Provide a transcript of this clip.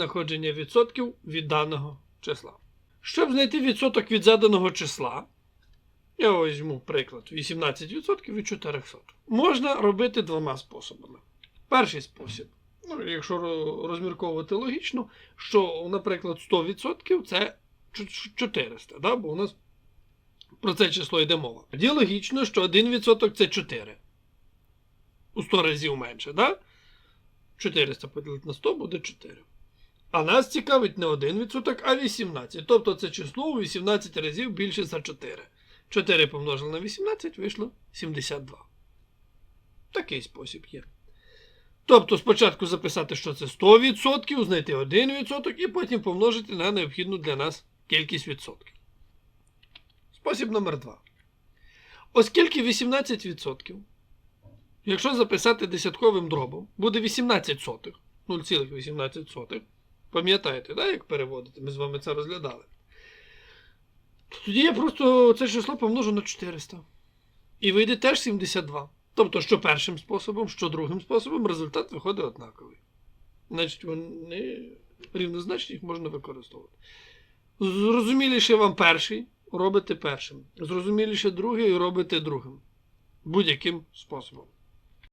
знаходження відсотків від даного числа. Щоб знайти відсоток від заданого числа, я візьму приклад 18% від 400. Можна робити двома способами. Перший спосіб, ну, якщо розмірковувати логічно, що, наприклад, 100% це чу- чу- 400, да? бо у нас про це число йде мова. Тоді логічно, що 1% це 4. У 100 разів менше, да? 400 поділити на 100 буде 4. А нас цікавить не 1%, а 18. Тобто це число у 18 разів більше за 4. 4 помножили на 18 вийшло 72. Такий спосіб є. Тобто спочатку записати, що це 100%, знайти 1% і потім помножити на необхідну для нас кількість відсотків. Спосіб номер 2. Оскільки 18%, якщо записати десятковим дробом, буде 18 сотих, 0,18 сотих. Пам'ятаєте, да, як переводити? Ми з вами це розглядали. Тоді я просто це число помножу на 400. І вийде теж 72. Тобто, що першим способом, що другим способом, результат виходить однаковий. Значить, вони рівнозначні, їх можна використовувати. Зрозуміліше вам перший, робите першим. Зрозуміліше другий, робите другим. Будь-яким способом.